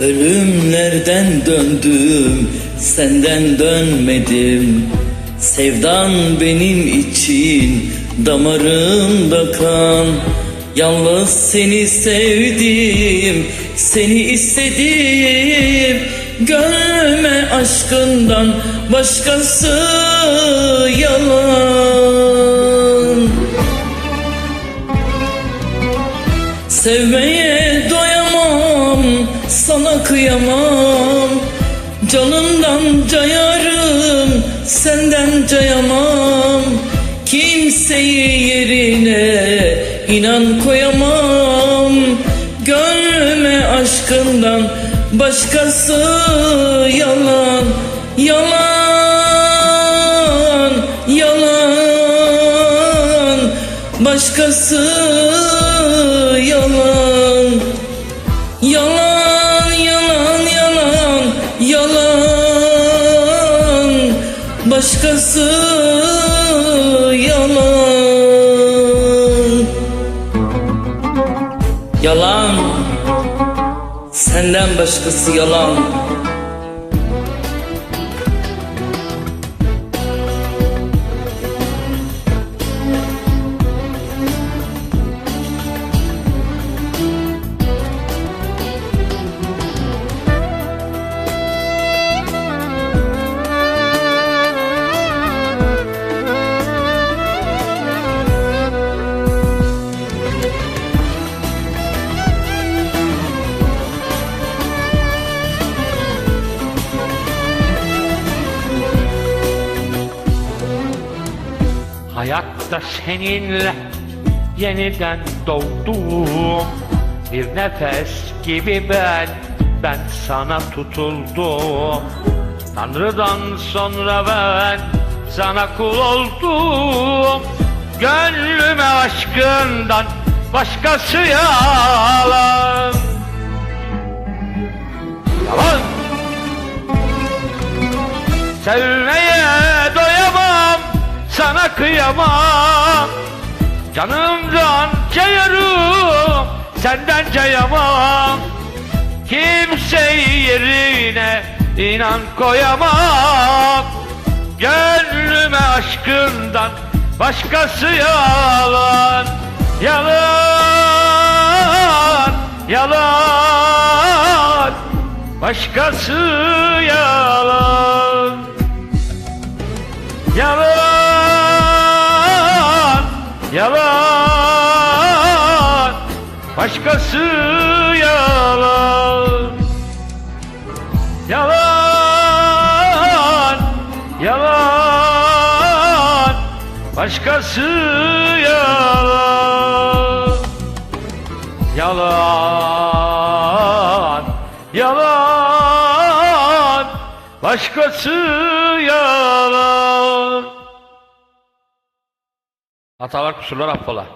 Ölümlerden döndüm, senden dönmedim. Sevdan benim için damarımda kan. Yalnız seni sevdim, seni istedim. Gönlüme aşkından başkası yalan. Sevmeye doyamam, sana kıyamam. Canımdan cayarım, senden cayamam. Kimseyi yerine inan koyamam. Gönlüme aşkından başkası yalan Yalan, yalan. Başkası yalan Başkası yalan. Yalan. Senden başkası yalan Hayatta seninle yeniden doğdum. Bir nefes gibi ben, ben sana tutuldum. Tanrı'dan sonra ben sana kul oldum. Gönlüme aşkından başkası yalan Yalan Sevmeye Sana kıyamam. Canımdan cayarım Senden cayamam. Kimseyi yerine inan koyamam. Gönlüme aşkından Başkası yalan. Yalan Yalan. Başkası yalan Yalan Başkası yalan. Yalan Yalan Başkası yalan. Yalan Yalan Başkası yalan Hatalar kusurlar affola